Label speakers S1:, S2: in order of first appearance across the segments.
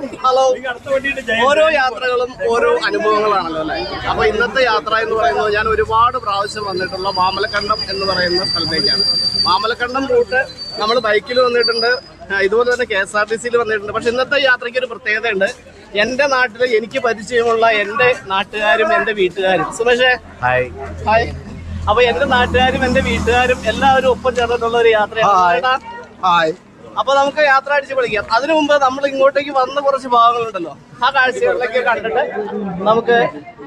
S1: Hello. ഓരോ യാത്രകളും ഓരോ അനുഭവങ്ങളാണല്ലോ അല്ലേ? അപ്പൊ ഇന്നത്തെ യാത്ര എന്ന് പറയുന്നത് ഞാൻ ഒരുപാട് പ്രാവശ്യം വന്നിട്ടുള്ള മാമലക്കണ്ടം എന്ന് പറയുന്ന സ്ഥലത്തേക്കാണ്. മാമലക്കണ്ടം റൂട്ട് നമ്മൾ ബൈക്കിൽ വന്നിട്ടുണ്ട്. ഇതുപോലെ തന്നെ കെ എസ് ആർ ടി സിയിൽ വന്നിട്ടുണ്ട്. പക്ഷെ ഇന്നത്തെ യാത്രയ്ക്ക് ഒരു പ്രത്യേകതയുണ്ട്. എന്റെ നാട്ടിൽ എനിക്ക് പരിചയമുള്ള എന്റെ നാട്ടുകാരും എന്റെ വീട്ടുകാരും. സുമേഷേ.
S2: ഹായ്.
S1: ഹായ്. അപ്പൊ എന്റെ നാട്ടുകാരും എന്റെ വീട്ടുകാരും എല്ലാവരും ഒപ്പം ചേർന്നിട്ടുള്ള ഒരു യാത്രയാണ്.
S2: ഹായ്.
S1: അപ്പൊ നമുക്ക് യാത്ര അടിച്ച് പൊളിക്കാം. അതിനു മുമ്പ് നമ്മൾ ഇങ്ങോട്ടേക്ക് വന്ന കുറച്ച് ഭാഗങ്ങളുണ്ടല്ലോ. ആ കാഴ്ചകളിലൊക്കെ കണ്ടിട്ട് നമുക്ക്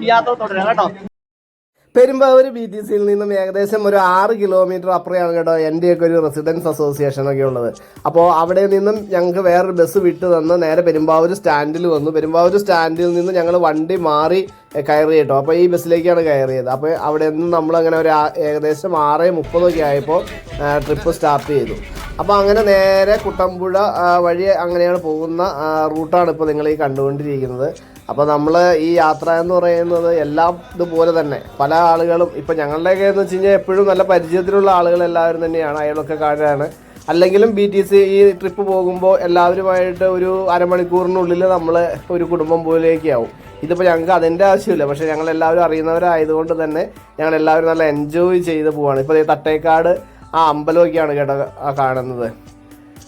S1: ഈ യാത്ര തുടരാം കേട്ടോ. പെരുമ്പാവൂർ ബി ടി സിയിൽ നിന്നും ഏകദേശം ഒരു ആറ് കിലോമീറ്റർ അപ്പുറയാണ് കേട്ടോ എന്റെയൊക്കെ ഒരു റെസിഡൻസ് അസോസിയേഷൻ ഒക്കെ ഉള്ളത്. അപ്പോൾ അവിടെ നിന്നും ഞങ്ങൾക്ക് വേറൊരു ബസ് വിട്ട് തന്ന് നേരെ പെരുമ്പാവൂർ സ്റ്റാൻഡിൽ വന്നു. പെരുമ്പാവൂർ സ്റ്റാൻഡിൽ നിന്ന് ഞങ്ങൾ വണ്ടി മാറി കയറി കേട്ടോ. അപ്പോൾ ഈ ബസ്സിലേക്കാണ് കയറിയത്. അപ്പോൾ അവിടെ നിന്ന് നമ്മൾ അങ്ങനെ ഒരു ഏകദേശം ആറ് മുപ്പതൊക്കെ ആയപ്പോൾ ട്രിപ്പ് സ്റ്റാർട്ട് ചെയ്തു. അപ്പോൾ അങ്ങനെ നേരെ കുട്ടമ്പുഴ വഴി അങ്ങനെയാണ് പോകുന്ന റൂട്ടാണ് ഇപ്പോൾ നിങ്ങൾ ഈ കണ്ടുകൊണ്ടിരിക്കുന്നത്. അപ്പോൾ നമ്മൾ ഈ യാത്ര എന്ന് പറയുന്നത് എല്ലാം ഇതുപോലെ തന്നെ. പല ആളുകളും ഇപ്പം ഞങ്ങളുടെയൊക്കെ എന്ന് വെച്ച് കഴിഞ്ഞാൽ എപ്പോഴും നല്ല പരിചയത്തിലുള്ള ആളുകൾ എല്ലാവരും തന്നെയാണ് അയാളൊക്കെ കാണാനാണ് അല്ലെങ്കിലും ബി ടി സി ഈ ട്രിപ്പ് പോകുമ്പോൾ എല്ലാവരുമായിട്ട് ഒരു അരമണിക്കൂറിനുള്ളിൽ നമ്മൾ ഒരു കുടുംബം പോലെയൊക്കെയാവും ഇതിപ്പോൾ ഞങ്ങൾക്ക് അതിന്റെ ആവശ്യമില്ല പക്ഷേ ഞങ്ങൾ എല്ലാവരും അറിയുന്നവരായതുകൊണ്ട് തന്നെ ഞങ്ങൾ എല്ലാവരും നല്ല എൻജോയ് ചെയ്ത് പോവാണ്. ഇപ്പോൾ തട്ടേക്കാട് ആ അമ്പലമൊക്കെയാണ് കേട്ടോ കാണുന്നത്.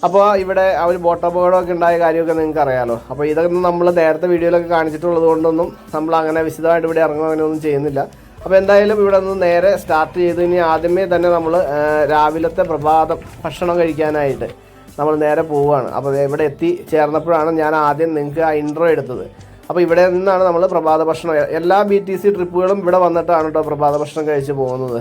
S1: അപ്പോൾ ഇവിടെ ആ ഒരു ബോട്ട് അപകടമൊക്കെ ഉണ്ടായ കാര്യമൊക്കെ നിങ്ങൾക്ക് അറിയാമല്ലോ അപ്പോൾ ഇതൊന്നും നമ്മൾ നേരത്തെ വീഡിയോയിലൊക്കെ കാണിച്ചിട്ടുള്ളത് കൊണ്ടൊന്നും നമ്മൾ അങ്ങനെ വിശദമായിട്ട് ഇവിടെ ഇറങ്ങുക അങ്ങനെയൊന്നും ചെയ്യുന്നില്ല. അപ്പോൾ എന്തായാലും ഇവിടെ നിന്ന് നേരെ സ്റ്റാർട്ട് ചെയ്ത് ഇനി ആദ്യമേ തന്നെ നമ്മൾ രാവിലത്തെ പ്രഭാതം ഭക്ഷണം കഴിക്കാനായിട്ട് നമ്മൾ നേരെ പോവുകയാണ് അപ്പോൾ ഇവിടെ എത്തി ചേർന്നപ്പോഴാണ് ഞാൻ ആദ്യം നിങ്ങൾക്ക് ആ ഇൻട്രോ എടുത്തത്. അപ്പോൾ ഇവിടെ നിന്നാണ് നമ്മൾ പ്രഭാത ഭക്ഷണം എല്ലാ ബി ടി സി ട്രിപ്പുകളും ഇവിടെ വന്നിട്ടാണ് കേട്ടോ പ്രഭാത ഭക്ഷണം കഴിച്ച് പോകുന്നത്.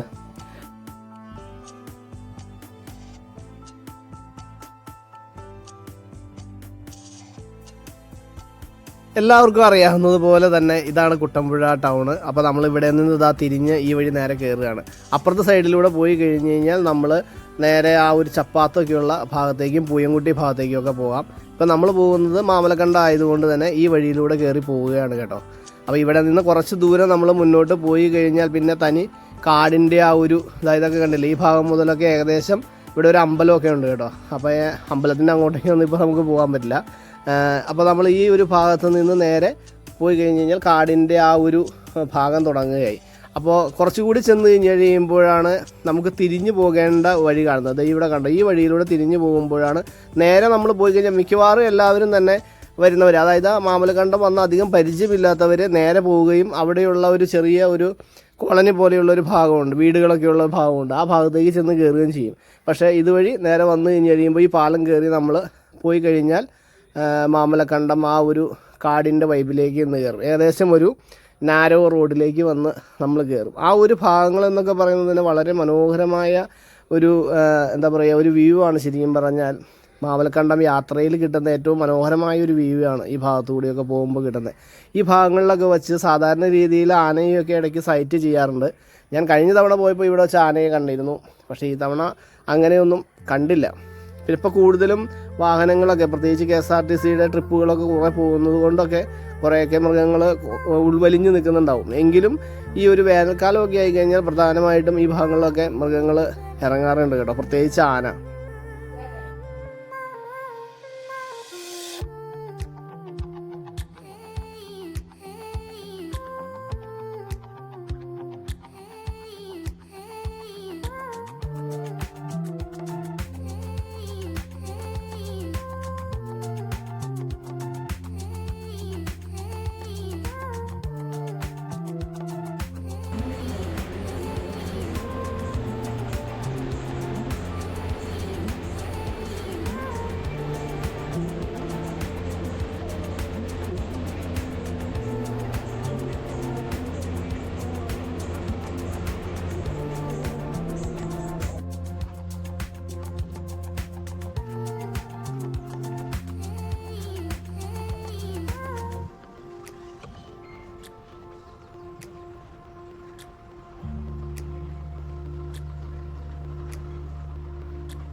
S1: എല്ലാവർക്കും അറിയാവുന്നത് പോലെ തന്നെ ഇതാണ് കുട്ടമ്പുഴ ടൗണ്. അപ്പോൾ നമ്മൾ ഇവിടെ നിന്ന് ഇതാ തിരിഞ്ഞ് ഈ വഴി നേരെ കയറുകയാണ് അപ്പുറത്തെ സൈഡിലൂടെ പോയി കഴിഞ്ഞ് കഴിഞ്ഞാൽ നമ്മൾ നേരെ ആ ഒരു ചപ്പാത്തൊക്കെയുള്ള ഭാഗത്തേക്കും പൂയംകുട്ടി ഭാഗത്തേക്കും ഒക്കെ പോകാം ഇപ്പം നമ്മൾ പോകുന്നത് മാമലക്കണ്ട ആയതുകൊണ്ട് തന്നെ ഈ വഴിയിലൂടെ കയറി പോവുകയാണ് കേട്ടോ. അപ്പോൾ ഇവിടെ നിന്ന് കുറച്ച് ദൂരം നമ്മൾ മുന്നോട്ട് പോയി കഴിഞ്ഞാൽ പിന്നെ തനി കാടിന്റെ ആ ഒരു ഇതായതൊക്കെ കണ്ടില്ലേ ഈ ഭാഗം മുതലൊക്കെ ഏകദേശം ഇവിടെ ഒരു അമ്പലമൊക്കെ ഉണ്ട് കേട്ടോ. അപ്പോൾ അമ്പലത്തിന്റെ അങ്ങോട്ടേക്കൊന്നും ഇപ്പോൾ നമുക്ക് പോകാൻ പറ്റില്ല. അപ്പോൾ നമ്മൾ ഈ ഒരു ഭാഗത്ത് നിന്ന് നേരെ പോയി കഴിഞ്ഞ് കഴിഞ്ഞാൽ കാടിന്റെ ആ ഒരു ഭാഗം തുടങ്ങുകയായി. അപ്പോൾ കുറച്ചുകൂടി ചെന്ന് കഴിഞ്ഞ് കഴിയുമ്പോഴാണ് നമുക്ക് തിരിഞ്ഞു പോകേണ്ട വഴി കാണുന്നത്. ഇവിടെ കണ്ട ഈ വഴിയിലൂടെ തിരിഞ്ഞു പോകുമ്പോഴാണ് നേരെ നമ്മൾ പോയി കഴിഞ്ഞാൽ മിക്കവാറും എല്ലാവരും തന്നെ വരുന്നവർ അതായത് മാമലക്കണ്ടം വന്ന അധികം പരിചയമില്ലാത്തവർ നേരെ പോവുകയും അവിടെയുള്ള ഒരു ചെറിയ ഒരു കോളനി പോലെയുള്ള ഒരു ഭാഗമുണ്ട്. വീടുകളൊക്കെ ഉള്ള ഭാഗമുണ്ട്. ആ ഭാഗത്തേക്ക് ചെന്ന് കയറുകയും ചെയ്യും. പക്ഷേ ഇതുവഴി നേരെ വന്നു കഴിഞ്ഞ് കഴിയുമ്പോൾ ഈ പാലം കയറി നമ്മൾ പോയി കഴിഞ്ഞാൽ മാമലക്കണ്ടം ആ ഒരു കാടിന്റെ വൈബിലേക്ക് ഇന്ന് കയറും. ഏകദേശം ഒരു നാരോ റോഡിലേക്ക് വന്ന് നമ്മൾ കയറും. ആ ഒരു ഭാഗങ്ങൾ എന്നൊക്കെ പറയുന്നത് തന്നെ വളരെ മനോഹരമായ ഒരു എന്താ പറയുക ഒരു വ്യൂ ആണ് ശരിക്കും പറഞ്ഞാൽ. മാമലക്കണ്ടം യാത്രയിൽ കിട്ടുന്ന ഏറ്റവും മനോഹരമായ ഒരു വ്യൂ ആണ് ഈ ഭാഗത്തു കൂടിയൊക്കെ പോകുമ്പോൾ കിട്ടുന്നത്. ഈ ഭാഗങ്ങളിലൊക്കെ വെച്ച് സാധാരണ രീതിയിൽ ആനയൊക്കെ ഇടയ്ക്ക് സൈറ്റ് ചെയ്യാറുണ്ട്. ഞാൻ കഴിഞ്ഞ തവണ പോയപ്പോൾ ഇവിടെ വെച്ച് ആനയെ കണ്ടിരുന്നു. പക്ഷേ ഈ തവണ അങ്ങനെയൊന്നും കണ്ടില്ല. പിന്നെ ഇപ്പോൾ കൂടുതലും വാഹനങ്ങളൊക്കെ പ്രത്യേകിച്ച് കെ എസ് ആർ ടി സിയുടെ ട്രിപ്പുകളൊക്കെ കുറേ പോകുന്നത് കൊണ്ടൊക്കെ കുറേയൊക്കെ മൃഗങ്ങൾ ഉൾവലിഞ്ഞ് നിൽക്കുന്നുണ്ടാവും. എങ്കിലും ഈ ഒരു വേനൽക്കാലമൊക്കെ ആയിക്കഴിഞ്ഞാൽ പ്രധാനമായിട്ടും ഈ ഭാഗങ്ങളിലൊക്കെ മൃഗങ്ങൾ ഇറങ്ങാറുണ്ട് കേട്ടോ. പ്രത്യേകിച്ച് ആന.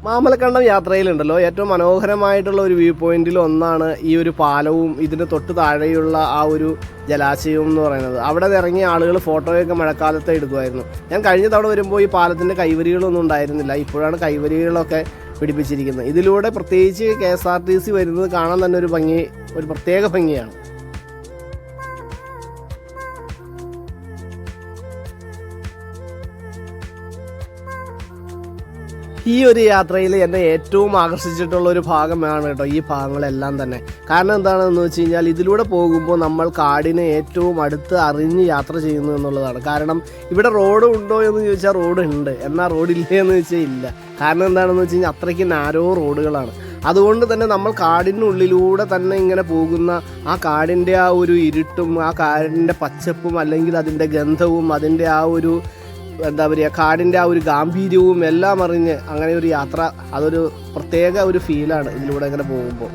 S1: മാമലക്കണ്ടം യാത്രയിലുണ്ടല്ലോ. ഏറ്റവും മനോഹരമായിട്ടുള്ള ഒരു വ്യൂ പോയിന്റിൽ ഒന്നാണ് ഈ ഒരു പാലവും ഇതിന് തൊട്ട് താഴെയുള്ള ആ ഒരു ജലാശയവും എന്ന് പറയുന്നത്. അവിടെ ഇറങ്ങിയ ആളുകൾ ഫോട്ടോയൊക്കെ മഴക്കാലത്ത് എടുക്കുമായിരുന്നു. ഞാൻ കഴിഞ്ഞ തവണ വരുമ്പോൾ ഈ പാലത്തിന്റെ കൈവരികളൊന്നും ഉണ്ടായിരുന്നില്ല. ഇപ്പോഴാണ് കൈവരികളൊക്കെ പിടിപ്പിച്ചിരിക്കുന്നത്. ഇതിലൂടെ പ്രത്യേകിച്ച് K S R T C വരുന്നത് കാണാൻ തന്നെ ഒരു ഭംഗി ഒരു പ്രത്യേക ഭംഗിയാണ്. ഈ ഒരു യാത്രയിൽ എന്നെ ഏറ്റവും ആകർഷിച്ചിട്ടുള്ള ഒരു ഭാഗമാണ് കേട്ടോ ഈ ഭാഗങ്ങളെല്ലാം തന്നെ. കാരണം എന്താണെന്ന് വെച്ച് കഴിഞ്ഞാൽ ഇതിലൂടെ പോകുമ്പോൾ നമ്മൾ കാടിനെ ഏറ്റവും അടുത്ത് അറിഞ്ഞ് യാത്ര ചെയ്യുന്നു എന്നുള്ളതാണ്. കാരണം ഇവിടെ റോഡ് ഉണ്ടോ എന്ന് ചോദിച്ചാൽ റോഡ് ഉണ്ട്. എന്നാൽ റോഡില്ലേ എന്ന് ചോദിച്ചാൽ ഇല്ല. കാരണം എന്താണെന്ന് വെച്ച് കഴിഞ്ഞാൽ അത്രയ്ക്ക് നാരോ റോഡുകളാണ്. അതുകൊണ്ട് തന്നെ നമ്മൾ കാടിനുള്ളിലൂടെ തന്നെ ഇങ്ങനെ പോകുന്ന ആ കാടിന്റെ ആ ഒരു ഇരുട്ടും ആ കാടിന്റെ പച്ചപ്പും അല്ലെങ്കിൽ അതിന്റെ ഗന്ധവും അതിന്റെ ആ ഒരു എന്താ പറയുക കാടിന്റെ ആ ഒരു ഗാംഭീര്യവും എല്ലാം അറിഞ്ഞ് അങ്ങനെ ഒരു യാത്ര അതൊരു പ്രത്യേക ഒരു ഫീലാണ് ഇതിലൂടെ ഇങ്ങനെ പോകുമ്പോൾ.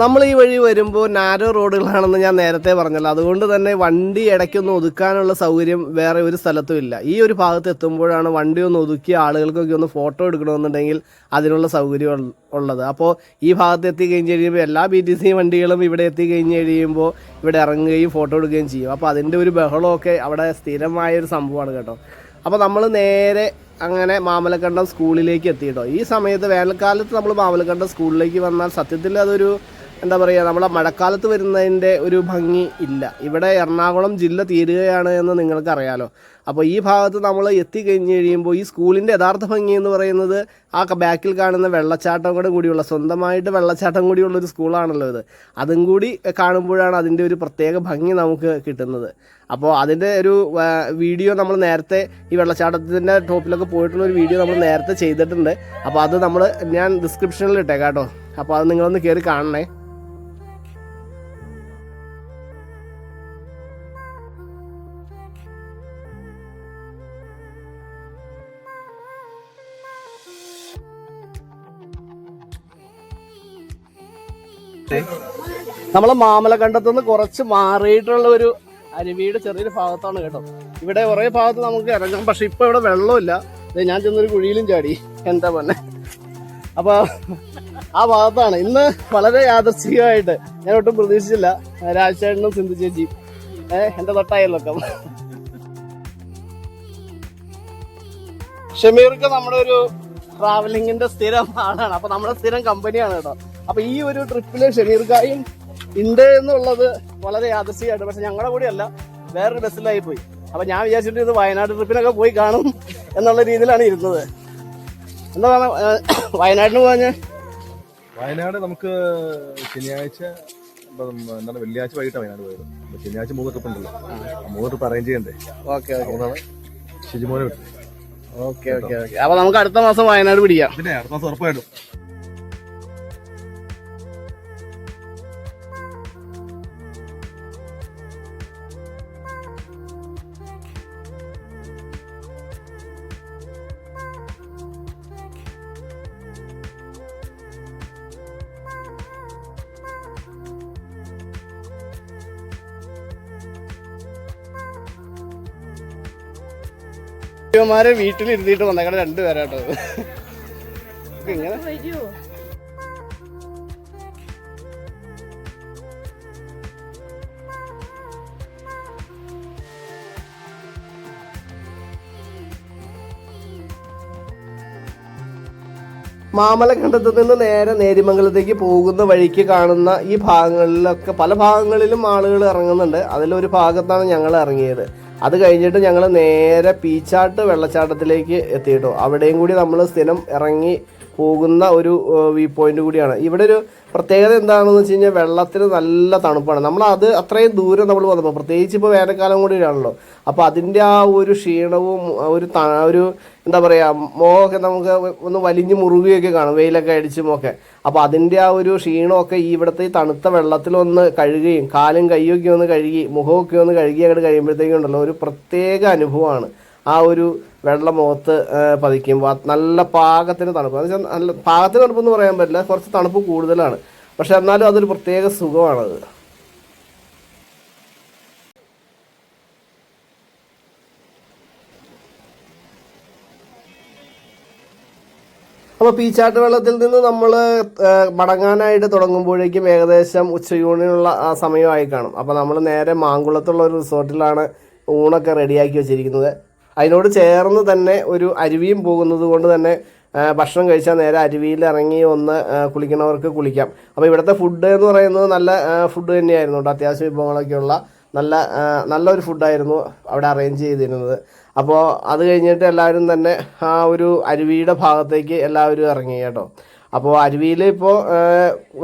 S1: നമ്മൾ ഈ വഴി വരുമ്പോൾ നാരോ റോഡുകളാണെന്ന് ഞാൻ നേരത്തെ പറഞ്ഞല്ലോ. അതുകൊണ്ട് തന്നെ വണ്ടി ഇടയ്ക്കൊന്ന് ഒതുക്കാനുള്ള സൗകര്യം വേറെ ഒരു സ്ഥലത്തും ഇല്ല. ഈ ഒരു ഭാഗത്ത് എത്തുമ്പോഴാണ് വണ്ടി ഒന്ന് ഒതുക്കി ആളുകൾക്കൊക്കെ ഒന്ന് ഫോട്ടോ എടുക്കണമെന്നുണ്ടെങ്കിൽ അതിനുള്ള സൗകര്യം ഉള്ളത്. അപ്പോൾ ഈ ഭാഗത്ത് എത്തി കഴിഞ്ഞ് കഴിയുമ്പോൾ എല്ലാ ബി ടി സി വണ്ടികളും ഇവിടെ എത്തി കഴിഞ്ഞ് കഴിയുമ്പോൾ ഇവിടെ ഇറങ്ങുകയും ഫോട്ടോ എടുക്കുകയും ചെയ്യും. അപ്പോൾ അതിന്റെ ഒരു ബഹളമൊക്കെ അവിടെ സ്ഥിരമായ ഒരു സംഭവമാണ് കേട്ടോ. അപ്പോൾ നമ്മൾ നേരെ അങ്ങനെ മാമലക്കണ്ടം സ്കൂളിലേക്ക് എത്തി കേട്ടോ. ഈ സമയത്ത് വേനൽക്കാലത്ത് നമ്മൾ മാമലക്കണ്ടം സ്കൂളിലേക്ക് വന്നാൽ സത്യത്തിൽ അതൊരു എന്താ പറയുക നമ്മളെ മഴക്കാലത്ത് വരുന്നതിന്റെ ഒരു ഭംഗി ഇല്ല. ഇവിടെ എറണാകുളം ജില്ല തീരുകയാണ് എന്ന് നിങ്ങൾക്കറിയാലോ. അപ്പോൾ ഈ ഭാഗത്ത് നമ്മൾ എത്തിക്കഴിഞ്ഞ് കഴിയുമ്പോൾ ഈ സ്കൂളിന്റെ യഥാർത്ഥ ഭംഗി എന്ന് പറയുന്നത് ആ ബാക്കിൽ കാണുന്ന വെള്ളച്ചാട്ടം കൂടെ കൂടിയുള്ള സ്വന്തമായിട്ട് വെള്ളച്ചാട്ടം കൂടിയുള്ള ഒരു സ്കൂളാണല്ലോ ഇത്. അതും കൂടി കാണുമ്പോഴാണ് അതിന്റെ ഒരു പ്രത്യേക ഭംഗി നമുക്ക് കിട്ടുന്നത്. അപ്പോൾ അതിന്റെ ഒരു വീഡിയോ നമ്മൾ നേരത്തെ ഈ വെള്ളച്ചാട്ടത്തിന്റെ ടോപ്പിലൊക്കെ പോയിട്ടുള്ള ഒരു വീഡിയോ നമ്മൾ നേരത്തെ ചെയ്തിട്ടുണ്ട്. അപ്പോൾ അത് നമ്മൾ ഞാൻ ഡിസ്ക്രിപ്ഷനിൽ ഇട്ടേക്കാം കേട്ടോ. അപ്പോൾ അത് നിങ്ങളൊന്ന് കയറി കാണണേ. നമ്മൾ മാമലക്കണ്ടത്തു നിന്ന് കുറച്ച് മാറിയിട്ടുള്ള ഒരു അരുവിയുടെ ചെറിയൊരു ഭാഗത്താണ് കേട്ടോ. ഇവിടെ കുറേ ഭാഗത്ത് നമുക്ക് ഇറങ്ങാം. പക്ഷെ ഇപ്പൊ ഇവിടെ വെള്ളമില്ല. ഞാൻ ചെന്നൊരു കുഴിയിലും ചാടി. എന്താ പറഞ്ഞെ അപ്പൊ ആ ഭാഗത്താണ്. ഇന്ന് വളരെ യാദർശികമായിട്ട്. ഞാൻ ഒട്ടും പ്രതീക്ഷിച്ചില്ല. രാജശേഖരനും സിന്ധു ചേച്ചി ഏഹ് എന്റെ തൊട്ടായല്ലോ ഷമീർക്ക് നമ്മുടെ ഒരു ട്രാവലിംഗിന്റെ സ്ഥിരം ആളാണ്. അപ്പൊ നമ്മുടെ സ്ഥിരം കമ്പനിയാണ് കേട്ടോ. അപ്പൊ ഈ ഒരു ട്രിപ്പിൽ ഷമീർക്കായും ഉണ്ട് എന്നുള്ളത് വളരെ യാദൃശ്യമായിട്ട് പക്ഷെ ഞങ്ങളുടെ കൂടെ അല്ല വേറൊരു ബസ്സിലായി പോയി. അപ്പൊ ഞാൻ വിചാരിച്ചിട്ട് ഇത് വയനാട് ട്രിപ്പിനൊക്കെ പോയി കാണും എന്നുള്ള രീതിയിലാണ് ഇരുന്നത്. എന്താണ് വയനാടിന് പോകാഞ്ഞ്
S2: വയനാട് നമുക്ക് ശനിയാഴ്ച എന്താണ് വെള്ളിയാഴ്ച വൈകിട്ട് വയനാട് പോയത്. ശനിയാഴ്ച മൂന്ന് ട്രിപ്പ് ഉണ്ടല്ലോ. മൂന്ന് ട്രിപ്പ് അറേഞ്ച് ചെയ്യണ്ടേ?
S1: Okay okay.
S2: അതുകൊണ്ടാണ് ഷിജിമോനെ വിട്ടത്.
S1: Okay okay okay. അപ്പൊ നമുക്ക് അടുത്ത മാസം വയനാട് പിടിക്കാം.
S2: പിന്നെ അടുത്ത മാസം ഉറപ്പായിട്ടും.
S1: ഇവന്മാരെ വീട്ടിലിരുത്തിയിട്ട് വന്നേക്കണ രണ്ടുപേരാട്ടോ ഇങ്ങനെ. മാമലക്കണ്ടത്ത് നിന്ന് നേരെ നേരിമംഗലത്തേക്ക് പോകുന്ന വഴിക്ക് കാണുന്ന ഈ ഭാഗങ്ങളിലൊക്കെ പല ഭാഗങ്ങളിലും ആളുകൾ ഇറങ്ങുന്നുണ്ട്. അതിലൊരു ഭാഗത്താണ് ഞങ്ങൾ ഇറങ്ങിയത്. അത് കഴിഞ്ഞിട്ട് ഞങ്ങൾ നേരെ പീച്ചാട്ട് വെള്ളച്ചാട്ടത്തിലേക്ക് എത്തിയിട്ടു. അവിടെയും കൂടി നമ്മൾ സ്ഥിരം ഇറങ്ങി പോകുന്ന ഒരു വ്യൂ പോയിന്റ് കൂടിയാണ്. ഇവിടെ ഒരു പ്രത്യേകത എന്താണെന്ന് വെച്ച് കഴിഞ്ഞാൽ വെള്ളത്തിന് നല്ല തണുപ്പാണ്. നമ്മൾ അത് അത്രയും ദൂരം നമ്മൾ വന്നപ്പോൾ പ്രത്യേകിച്ച് ഇപ്പോൾ വേനൽക്കാലം കൂടിയാണല്ലോ അപ്പോൾ അതിന്റെ ആ ഒരു ക്ഷീണവും ഒരു ഒരു എന്താ പറയുക മോഹമൊക്കെ നമുക്ക് ഒന്ന് വലിഞ്ഞ് മുറുകുകയൊക്കെ കാണും. വെയിലൊക്കെ അടിച്ചും ഒക്കെ. അപ്പോൾ അതിന്റെ ആ ഒരു ക്ഷീണമൊക്കെ ഈ ഇവിടുത്തെ ഈ തണുത്ത വെള്ളത്തിലൊന്ന് കഴുകുകയും കാലും കൈയൊക്കെ ഒന്ന് കഴുകി മുഖമൊക്കെ ഒന്ന് കഴുകി അങ്ങോട്ട് കഴിയുമ്പോഴത്തേക്കും ഉണ്ടല്ലോ ഒരു പ്രത്യേക അനുഭവമാണ്. ആ ഒരു വെള്ളം മുഖത്ത് പതിക്കുമ്പോൾ നല്ല പാകത്തിന് തണുപ്പ്. എന്ന് വെച്ചാൽ നല്ല പാകത്തിന് തണുപ്പെന്ന് പറയാൻ പറ്റില്ല. കുറച്ച് തണുപ്പ് കൂടുതലാണ്. പക്ഷെ എന്നാലും അതൊരു പ്രത്യേക സുഖമാണത്. അപ്പോൾ പീച്ചാട്ട് വെള്ളത്തിൽ നിന്ന് നമ്മൾ മടങ്ങാനായിട്ട് തുടങ്ങുമ്പോഴേക്കും ഏകദേശം ഉച്ചയൂണിനുള്ള ആ സമയമായി കാണും. അപ്പോൾ നമ്മൾ നേരെ മാങ്കുളത്തുള്ള ഒരു റിസോർട്ടിലാണ് ഊണൊക്കെ റെഡിയാക്കി വെച്ചിരിക്കുന്നത്. അതിനോട് ചേർന്ന് തന്നെ ഒരു അരുവിയും പോകുന്നത് കൊണ്ട് തന്നെ ഭക്ഷണം കഴിച്ചാൽ നേരെ അരുവിയിൽ ഇറങ്ങി ഒന്ന് കുളിക്കണവർക്ക് കുളിക്കാം. അപ്പോൾ ഇവിടുത്തെ ഫുഡ് എന്ന് പറയുന്നത് നല്ല ഫുഡ് തന്നെയായിരുന്നു കേട്ടോ. അത്യാവശ്യം വിഭവങ്ങളൊക്കെയുള്ള നല്ല നല്ലൊരു ഫുഡായിരുന്നു അവിടെ അറേഞ്ച് ചെയ്തിരുന്നത്. അപ്പോൾ അത് കഴിഞ്ഞിട്ട് എല്ലാവരും തന്നെ ആ ഒരു അരുവിയുടെ ഭാഗത്തേക്ക് എല്ലാവരും ഇറങ്ങി കേട്ടോ. അപ്പോൾ അരുവിയിൽ ഇപ്പോൾ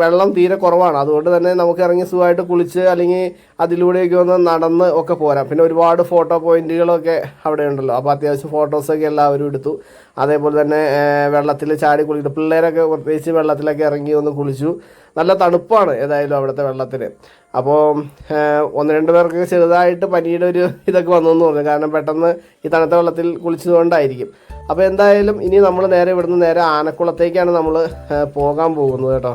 S1: വെള്ളം തീരെ കുറവാണ്. അതുകൊണ്ട് തന്നെ നമുക്ക് ഇറങ്ങി സുഖമായിട്ട് കുളിച്ച് അല്ലെങ്കിൽ അതിലൂടെയൊക്കെ ഒന്ന് നടന്ന് ഒക്കെ പോരാം. പിന്നെ ഒരുപാട് ഫോട്ടോ പോയിന്റുകളൊക്കെ അവിടെ ഉണ്ടല്ലോ. അപ്പോൾ അത്യാവശ്യം ഫോട്ടോസൊക്കെ എല്ലാവരും എടുത്തു. അതേപോലെ തന്നെ വെള്ളത്തിൽ ചാടി കുളിക്കുന്നു പിള്ളേരൊക്കെ പ്രത്യേകിച്ച് വെള്ളത്തിലൊക്കെ ഇറങ്ങി ഒന്ന് കുളിച്ചു. നല്ല തണുപ്പാണ് ഏതായാലും അവിടുത്തെ വെള്ളത്തിന്. അപ്പോൾ ഒന്ന് രണ്ട് പേർക്ക് ചെറുതായിട്ട് പനിയുടെ ഒരു ഇതൊക്കെ വന്നു എന്ന് പറഞ്ഞു. കാരണം പെട്ടെന്ന് ഈ തണുത്ത വെള്ളത്തിൽ കുളിച്ചതുകൊണ്ടായിരിക്കും. അപ്പോൾ എന്തായാലും ഇനി നമ്മൾ നേരെ ഇവിടുന്ന് നേരെ ആനക്കുളത്തേക്കാണ് നമ്മൾ പോകാൻ പോകുന്നത് കേട്ടോ.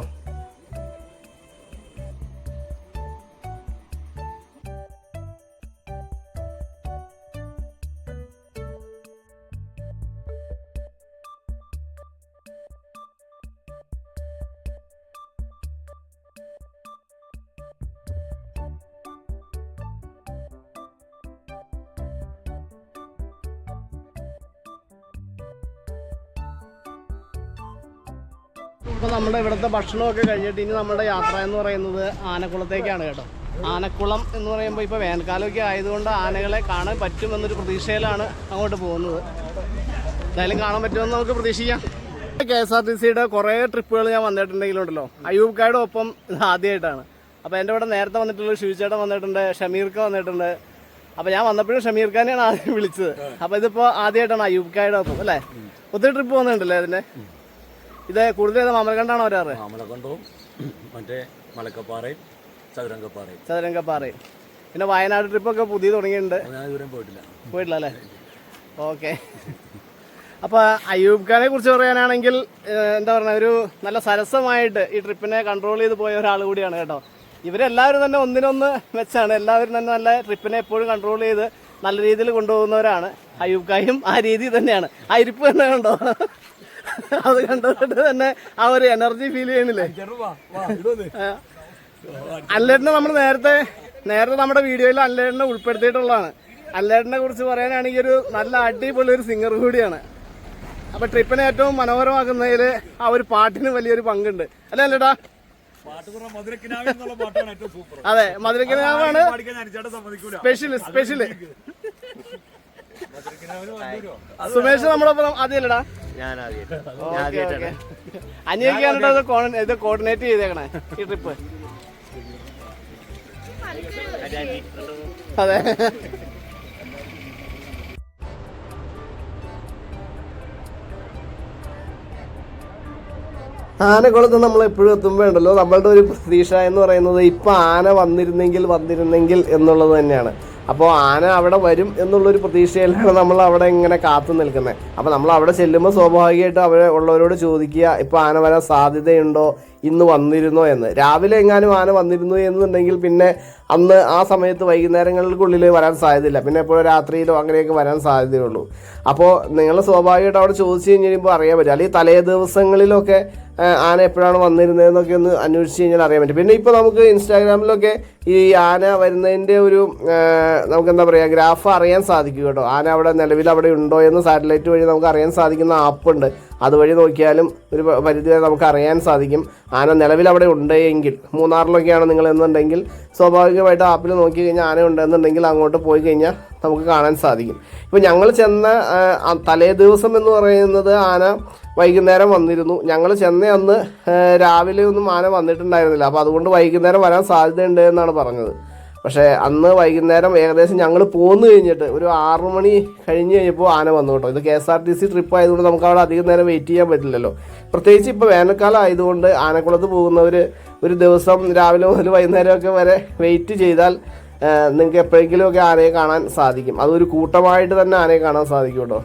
S1: നമ്മുടെ ഇവിടുത്തെ ഭക്ഷണമൊക്കെ കഴിഞ്ഞിട്ട് ഇനി നമ്മുടെ യാത്ര എന്ന് പറയുന്നത് ആനക്കുളത്തേക്കാണ് കേട്ടോ. ആനക്കുളം എന്ന് പറയുമ്പോൾ ഇപ്പോൾ വേനൽക്കാലമൊക്കെ ആയതുകൊണ്ട് ആനകളെ കാണാൻ പറ്റുമെന്നൊരു പ്രതീക്ഷയിലാണ് അങ്ങോട്ട് പോകുന്നത്. എന്തായാലും കാണാൻ പറ്റുമെന്ന് നമുക്ക് പ്രതീക്ഷിക്കാം. കെ എസ് ആർ ടി സിയുടെ കുറേ ട്രിപ്പുകൾ ഞാൻ വന്നിട്ടുണ്ടെങ്കിലുണ്ടല്ലോ. അയ്യൂബ് കായുടെ ഒപ്പം ആദ്യമായിട്ടാണ്. അപ്പോൾ എന്റെ ഇവിടെ നേരത്തെ വന്നിട്ടുള്ള ഷിവിച്ചേട്ടൻ വന്നിട്ടുണ്ട് ഷമീർക്ക വന്നിട്ടുണ്ട്. അപ്പോൾ ഞാൻ വന്നപ്പോഴും ഷമീർ ഖാനെയാണ് ആദ്യം വിളിച്ചത്. അപ്പോൾ ഇതിപ്പോൾ ആദ്യമായിട്ടാണ് അയ്യൂബ് കായുടെ ഒപ്പം അല്ലേ? ഒത്തിരി ട്രിപ്പ് പോകുന്നുണ്ടല്ലേ അതിന്റെ ഇത് കൂടുതൽ മാമലക്കണ്ടാണോ വരാറ്
S3: മാമലക്കണ്ടവും മറ്റേ മലക്കപ്പാറയും ചതുരംഗപ്പാറയും
S1: ചതുരംഗപ്പാറയും പിന്നെ വയനാട് ട്രിപ്പ് ഒക്കെ പുതിയ തുടങ്ങിയിട്ടുണ്ട്.
S3: പോയിട്ടില്ല.
S1: പോയിട്ടില്ല അല്ലേ? ഓക്കെ. അപ്പോൾ അയ്യൂബ് ഖാനെ കുറിച്ച് പറയാനാണെങ്കിൽ എന്താ പറയുക ഒരു നല്ല സരസമായിട്ട് ഈ ട്രിപ്പിനെ കൺട്രോൾ ചെയ്ത് പോയ ഒരാൾ കൂടിയാണ് കേട്ടോ. ഇവരെല്ലാവരും തന്നെ ഒന്നിനൊന്ന് മെച്ചാണ് എല്ലാവരും തന്നെ നല്ല ട്രിപ്പിനെ എപ്പോഴും കൺട്രോൾ ചെയ്ത് നല്ല രീതിയിൽ കൊണ്ടുപോകുന്നവരാണ്. അയ്യൂബ് ഖായും ആ രീതി തന്നെയാണ്. ആ ഇരിപ്പ് തന്നെ കണ്ടോ? അത് കണ്ടതിട്ട് തന്നെ ആ ഒരു എനർജി ഫീൽ ചെയ്യുന്നില്ലേ? അല്ലേട്ടനെ നമ്മൾ നേരത്തെ നേരത്തെ നമ്മുടെ വീഡിയോയിൽ അല്ലേട്ടനെ ഉൾപ്പെടുത്തിയിട്ടുള്ളതാണ്. അല്ലേട്ടനെ കുറിച്ച് പറയാനാണെങ്കിൽ ഒരു നല്ല അടിപൊളി ഒരു സിംഗർ കൂടിയാണ്. അപ്പൊ ട്രിപ്പിനെ ഏറ്റവും മനോഹരമാക്കുന്നതിൽ ആ ഒരു പാട്ടിന് വലിയൊരു പങ്കുണ്ട്. അല്ലേ അല്ലേട്ടാ?
S3: സൂപ്പർ
S1: അതെ മധുരക്കിനാവാണ്
S3: മധുരക്കിനാവിന് വന്നൂരോ
S1: സുമേഷ് നമ്മളൊപ്പം ആദ്യമല്ലടാ
S4: ഞാൻ
S1: ഇത് കോർഡിനേറ്റ് ചെയ്തേക്കണേ ഈ ട്രിപ്പ് അതെ. ആനക്കുളത്ത് നമ്മൾ എപ്പോഴും എത്തുമ്പോൾ ഉണ്ടല്ലോ നമ്മളുടെ ഒരു പ്രതീക്ഷ എന്ന് പറയുന്നത് ഇപ്പം ആന വന്നിരുന്നെങ്കിൽ വന്നിരുന്നെങ്കിൽ എന്നുള്ളത് തന്നെയാണ്. അപ്പോൾ ആന അവിടെ വരും എന്നുള്ളൊരു പ്രതീക്ഷയിലാണ് നമ്മൾ അവിടെ ഇങ്ങനെ കാത്തു നിൽക്കുന്നത്. അപ്പോൾ നമ്മൾ അവിടെ ചെല്ലുമ്പോൾ സ്വാഭാവികമായിട്ടും അവിടെ ഉള്ളവരോട് ചോദിക്കുക ഇപ്പോൾ ആന വരാൻ സാധ്യതയുണ്ടോ? ഇന്ന് വന്നിരുന്നോ എന്ന്. രാവിലെ എങ്ങാനും ആന വന്നിരുന്നു എന്നുണ്ടെങ്കിൽ പിന്നെ അന്ന് ആ സമയത്ത് വൈകുന്നേരങ്ങൾക്കുള്ളിൽ വരാൻ സാധ്യതയില്ല. പിന്നെ എപ്പോഴും രാത്രിയിലോ അങ്ങനെയൊക്കെ വരാൻ സാധ്യതയുള്ളൂ. അപ്പോൾ നിങ്ങൾ സ്വാഭാവികമായിട്ട് അവിടെ ചോദിച്ചു കഴിഞ്ഞ് കഴിയുമ്പോൾ അറിയാൻ പറ്റും. അല്ലെങ്കിൽ തലേ ദിവസങ്ങളിലൊക്കെ ആന എപ്പോഴാണ് വന്നിരുന്നതെന്നൊക്കെ ഒന്ന് അന്വേഷിച്ച് കഴിഞ്ഞാൽ അറിയാൻ പറ്റും. പിന്നെ ഇപ്പോൾ നമുക്ക് ഇൻസ്റ്റാഗ്രാമിലൊക്കെ ഈ ആന വരുന്നതിന്റെ ഒരു നമുക്ക് എന്താ പറയുക ഗ്രാഫ് അറിയാൻ സാധിക്കും കേട്ടോ. ആന അവിടെ നിലവിൽ അവിടെ ഉണ്ടോ എന്ന് സാറ്റലൈറ്റ് വഴി നമുക്ക് അറിയാൻ സാധിക്കുന്ന ആപ്പുണ്ട്. അതുവഴി നോക്കിയാലും ഒരു പരിധി വരെ നമുക്ക് അറിയാൻ സാധിക്കും. ആന നിലവിൽ അവിടെ ഉണ്ട് എങ്കിൽ മൂന്നാറിലൊക്കെയാണ് നിങ്ങൾ എന്നുണ്ടെങ്കിൽ സ്വാഭാവികമായിട്ട് ആപ്പിൽ നോക്കി കഴിഞ്ഞാൽ ആന ഉണ്ടെന്നുണ്ടെങ്കിൽ അങ്ങോട്ട് പോയി കഴിഞ്ഞാൽ നമുക്ക് കാണാൻ സാധിക്കും. ഇപ്പോൾ ഞങ്ങൾ ചെന്ന തലേ ദിവസം എന്ന് പറയുന്നത് ആന വൈകുന്നേരം വന്നിരുന്നു. ഞങ്ങൾ ചെന്ന അന്ന് രാവിലെ ഒന്നും ആന വന്നിട്ടുണ്ടായിരുന്നില്ല. അപ്പോൾ അതുകൊണ്ട് വൈകുന്നേരം വരാൻ സാധ്യതയുണ്ട് എന്നാണ് പറഞ്ഞത്. പക്ഷേ അന്ന് വൈകുന്നേരം ഏകദേശം ഞങ്ങൾ പോന്നു കഴിഞ്ഞിട്ട് ഒരു ആറു മണി കഴിഞ്ഞ് കഴിഞ്ഞപ്പോൾ ആന വന്നു കേട്ടോ. ഇത് K S R T C trip ആയതുകൊണ്ട് നമുക്ക് അവിടെ അധികം നേരം വെയിറ്റ് ചെയ്യാൻ പറ്റില്ലല്ലോ. പ്രത്യേകിച്ച് ഇപ്പോൾ വേനൽക്കാലം ആയതുകൊണ്ട് ആനക്കുളത്ത് പോകുന്നവർ ഒരു ദിവസം രാവിലെ മുതൽ വൈകുന്നേരമൊക്കെ വരെ വെയിറ്റ് ചെയ്താൽ നിങ്ങൾക്ക് എപ്പോഴെങ്കിലുമൊക്കെ ആനയെ കാണാൻ സാധിക്കും. അതൊരു കൂട്ടമായിട്ട് തന്നെ ആനയെ കാണാൻ സാധിക്കും കേട്ടോ.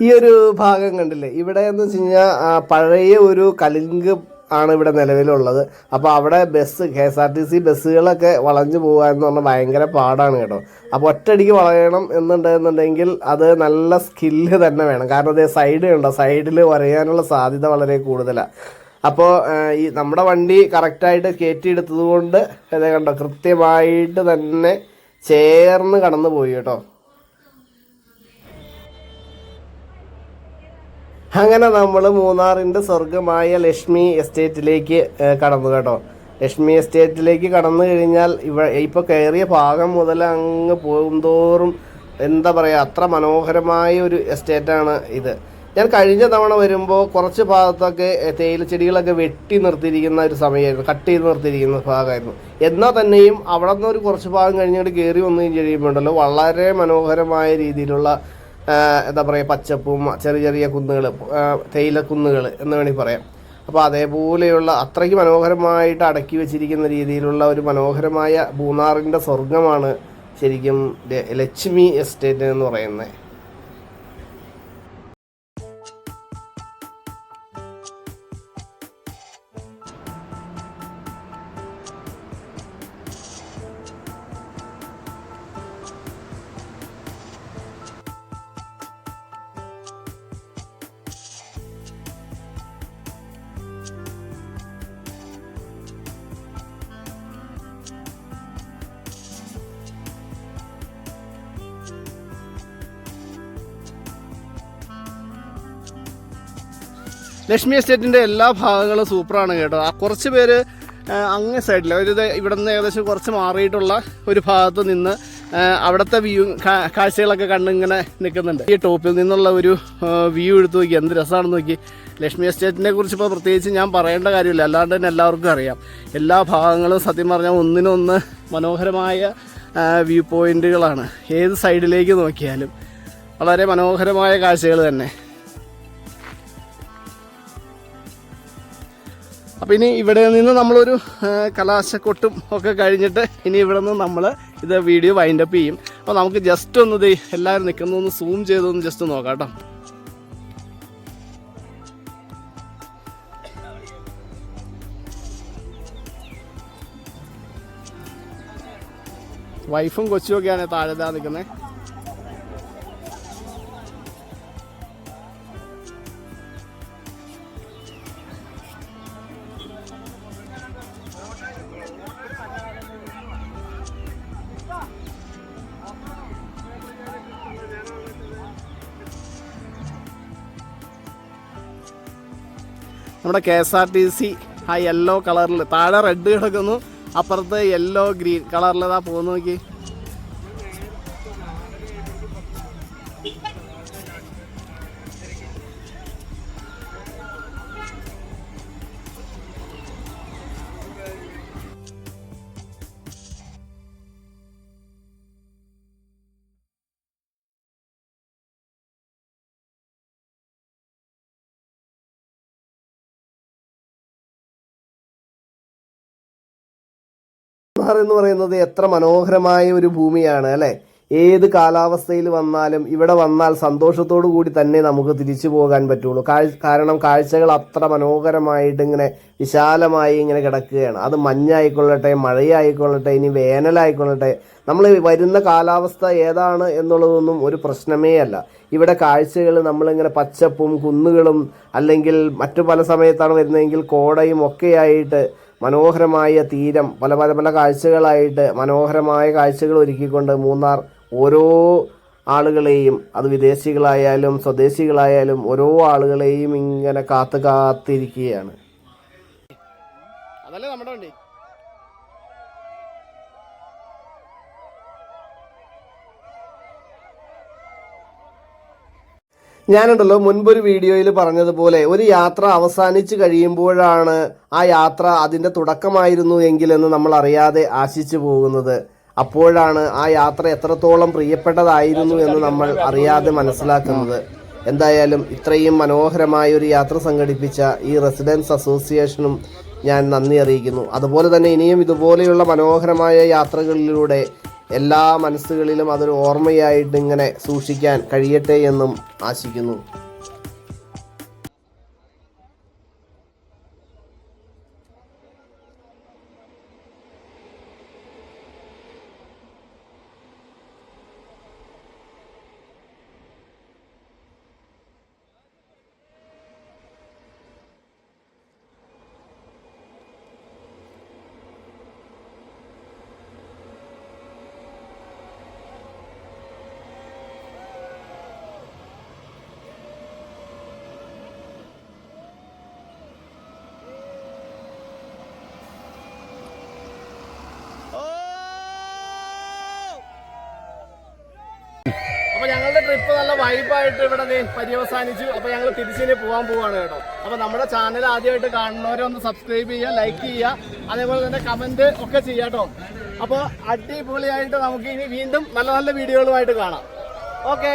S1: ഈ ഒരു ഭാഗം കണ്ടില്ലേ? ഇവിടെ എന്ന് വെച്ച് കഴിഞ്ഞാൽ പഴയ ഒരു കലിങ്ക് ആണ് ഇവിടെ നിലവിലുള്ളത്. അപ്പോൾ അവിടെ bus K S R T C ബസ്സുകളൊക്കെ വളഞ്ഞു പോകുക എന്ന് പറഞ്ഞാൽ ഭയങ്കര പാടാണ് കേട്ടോ. അപ്പോൾ ഒറ്റയടിക്ക് വളയണം എന്നുണ്ടെന്നുണ്ടെങ്കിൽ അത് നല്ല സ്കില്ല് തന്നെ വേണം. കാരണം അതേ സൈഡ് ഉണ്ടോ സൈഡിൽ വരയാനുള്ള സാധ്യത വളരെ കൂടുതലാണ് അപ്പോൾ ഈ നമ്മുടെ വണ്ടി കറക്റ്റായിട്ട് കയറ്റിയെടുത്തത് കൊണ്ട് കണ്ടോ? കൃത്യമായിട്ട് തന്നെ ചേർന്ന് കടന്നു പോയി കേട്ടോ. അങ്ങനെ നമ്മൾ മൂന്നാറിന്റെ സ്വർഗമായ ലക്ഷ്മി എസ്റ്റേറ്റിലേക്ക് കടന്നു കേട്ടോ. ലക്ഷ്മി എസ്റ്റേറ്റിലേക്ക് കടന്നു കഴിഞ്ഞാൽ ഇവ ഇപ്പോൾ കയറിയ ഭാഗം മുതൽ അങ്ങ് പോകുന്തോറും എന്താ പറയുക അത്ര മനോഹരമായ ഒരു എസ്റ്റേറ്റാണ് ഇത്. ഞാൻ കഴിഞ്ഞ തവണ വരുമ്പോൾ കുറച്ച് ഭാഗത്തൊക്കെ തേയില ചെടികളൊക്കെ വെട്ടി നിർത്തിയിരിക്കുന്ന ഒരു സമയമായിരുന്നു കട്ട് ചെയ്ത് നിർത്തിയിരിക്കുന്ന ഭാഗമായിരുന്നു. എന്നാൽ തന്നെയും അവിടെ നിന്ന് ഒരു കുറച്ച് ഭാഗം കഴിഞ്ഞിട്ട് കയറി വന്നു കഴിയുമ്പോൾ ഉണ്ടല്ലോ വളരെ മനോഹരമായ രീതിയിലുള്ള എന്താ പറയുക പച്ചപ്പും ചെറിയ ചെറിയ കുന്നുകൾ തേയില കുന്നുകൾ എന്ന് വേണമെങ്കിൽ പറയാം. അപ്പോൾ അതേപോലെയുള്ള അത്രയ്ക്ക് മനോഹരമായിട്ട് അടക്കി വെച്ചിരിക്കുന്ന രീതിയിലുള്ള ഒരു മനോഹരമായ മൂന്നാറിന്റെ സ്വർഗമാണ് ശരിക്കും ലക്ഷ്മി എസ്റ്റേറ്റ് എന്ന് പറയുന്നത്. ലക്ഷ്മി എസ്റ്റേറ്റിന്റെ എല്ലാ ഭാഗങ്ങളും സൂപ്പറാണ് കേട്ടോ. കുറച്ച് പേര് അങ്ങേ സൈഡിൽ ഒരു ഇവിടെ നിന്ന് ഏകദേശം കുറച്ച് മാറിയിട്ടുള്ള ഒരു ഭാഗത്ത് നിന്ന് അവിടുത്തെ വ്യൂ കാഴ്ചകളൊക്കെ കണ്ടിങ്ങനെ നിൽക്കുന്നുണ്ട്. ഈ ടോപ്പിൽ നിന്നുള്ള ഒരു വ്യൂ എടുത്തു നോക്കി എന്ത് രസമാണെന്ന് നോക്കി. ലക്ഷ്മി എസ്റ്റേറ്റിനെ കുറിച്ച് ഇപ്പോൾ പ്രത്യേകിച്ച് ഞാൻ പറയേണ്ട കാര്യമില്ല. അല്ലാണ്ട് തന്നെ എല്ലാവർക്കും അറിയാം. എല്ലാ ഭാഗങ്ങളും സത്യം പറഞ്ഞാൽ ഒന്നിനൊന്ന് മനോഹരമായ വ്യൂ പോയിന്റുകളാണ് ഏത് സൈഡിലേക്ക് നോക്കിയാലും വളരെ മനോഹരമായ കാഴ്ചകൾ തന്നെ. അപ്പോൾ ഇനി ഇവിടെ നിന്ന് നമ്മളൊരു കലാശക്കൊട്ടും ഒക്കെ കഴിഞ്ഞിട്ട് ഇനി ഇവിടെ നിന്ന് നമ്മൾ ഇത് വീഡിയോ വൈൻഡപ്പ് ചെയ്യും. അപ്പോൾ നമുക്ക് ജസ്റ്റ് ഒന്ന് ഇത് എല്ലാവരും നിൽക്കുന്നൊന്ന് സൂം ചെയ്തൊന്ന് ജസ്റ്റ് നോക്കാം കേട്ടോ. വൈഫും കൊച്ചും ഒക്കെയാണ് താഴെ ദാ നിൽക്കുന്നത് നമ്മുടെ K S R T C ആ യെല്ലോ കളറിൽ താഴെ റെഡ് കിടക്കുന്നു. അപ്പുറത്ത് യെല്ലോ ഗ്രീൻ കളറിലതാ പോകുന്നു നോക്കി മൂന്നാർ എന്ന് പറയുന്നത് എത്ര മനോഹരമായ ഒരു ഭൂമിയാണ് അല്ലെ? ഏത് കാലാവസ്ഥയിൽ വന്നാലും ഇവിടെ വന്നാൽ സന്തോഷത്തോടു കൂടി തന്നെ നമുക്ക് തിരിച്ചു പോകാൻ പറ്റുള്ളൂ. കാരണം കാഴ്ചകൾ അത്ര മനോഹരമായിട്ട് ഇങ്ങനെ വിശാലമായി ഇങ്ങനെ കിടക്കുകയാണ്. അത് മഞ്ഞായിക്കൊള്ളട്ടെ മഴയായിക്കൊള്ളട്ടെ ഇനി വേനലായിക്കൊള്ളട്ടെ. നമ്മൾ വരുന്ന കാലാവസ്ഥ ഏതാണ് എന്നുള്ളതൊന്നും ഒരു പ്രശ്നമേ അല്ല. ഇവിടെ കാഴ്ചകൾ നമ്മളിങ്ങനെ പച്ചപ്പും കുന്നുകളും അല്ലെങ്കിൽ മറ്റു പല സമയത്താണ് വരുന്നതെങ്കിൽ കോടയും ഒക്കെയായിട്ട് മനോഹരമായ തീരം പല പല പല കാഴ്ചകളായിട്ട് മനോഹരമായ കാഴ്ചകൾ ഒരുക്കിക്കൊണ്ട് മൂന്നാർ ഓരോ ആളുകളെയും അത് വിദേശികളായാലും സ്വദേശികളായാലും ഓരോ ആളുകളെയും ഇങ്ങനെ കാത്തു കാത്തിരിക്കുകയാണ്. അതല്ലേ നമ്മുടെ വണ്ടി? ഞാനുണ്ടല്ലോ മുൻപൊരു വീഡിയോയിൽ പറഞ്ഞതുപോലെ ഒരു യാത്ര അവസാനിച്ച് കഴിയുമ്പോഴാണ് ആ യാത്ര അതിന്റെ തുടക്കമായിരുന്നു എങ്കിലെന്ന് നമ്മൾ അറിയാതെ ആശിച്ചു പോകുന്നത്. അപ്പോഴാണ് ആ യാത്ര എത്രത്തോളം പ്രിയപ്പെട്ടതായിരുന്നു എന്ന് നമ്മൾ അറിയാതെ മനസ്സിലാക്കുന്നത്. എന്തായാലും ഇത്രയും മനോഹരമായ ഒരു യാത്ര സംഘടിപ്പിച്ച ഈ റെസിഡൻസ് അസോസിയേഷനും ഞാൻ നന്ദി അറിയിക്കുന്നു. അതുപോലെ തന്നെ ഇനിയും ഇതുപോലെയുള്ള മനോഹരമായ യാത്രകളിലൂടെ എല്ലാ മനസ്സുകളിലും അതൊരു ഓർമ്മയായിട്ട് ഇങ്ങനെ സൂക്ഷിക്കാൻ കഴിയട്ടെ എന്നും ആശിക്കുന്നു അപ്പൊ ഞങ്ങളുടെ ട്രിപ്പ് നല്ല ഇവിടെ നീ പര്യവസാനിച്ചു. അപ്പൊ ഞങ്ങൾ തിരിച്ചിനി പോകാൻ പോവാണ് കേട്ടോ. അപ്പൊ നമ്മുടെ ചാനൽ ആദ്യമായിട്ട് കാണുന്നവരെ ഒന്ന് സബ്സ്ക്രൈബ് ചെയ്യുക ലൈക്ക് ചെയ്യുക അതേപോലെ തന്നെ കമന്റ് ഒക്കെ ചെയ്യാട്ടോ അപ്പോൾ അടിപൊളിയായിട്ട് നമുക്ക് ഇനി വീണ്ടും നല്ല നല്ല വീഡിയോകളുമായിട്ട് കാണാം. ഓക്കേ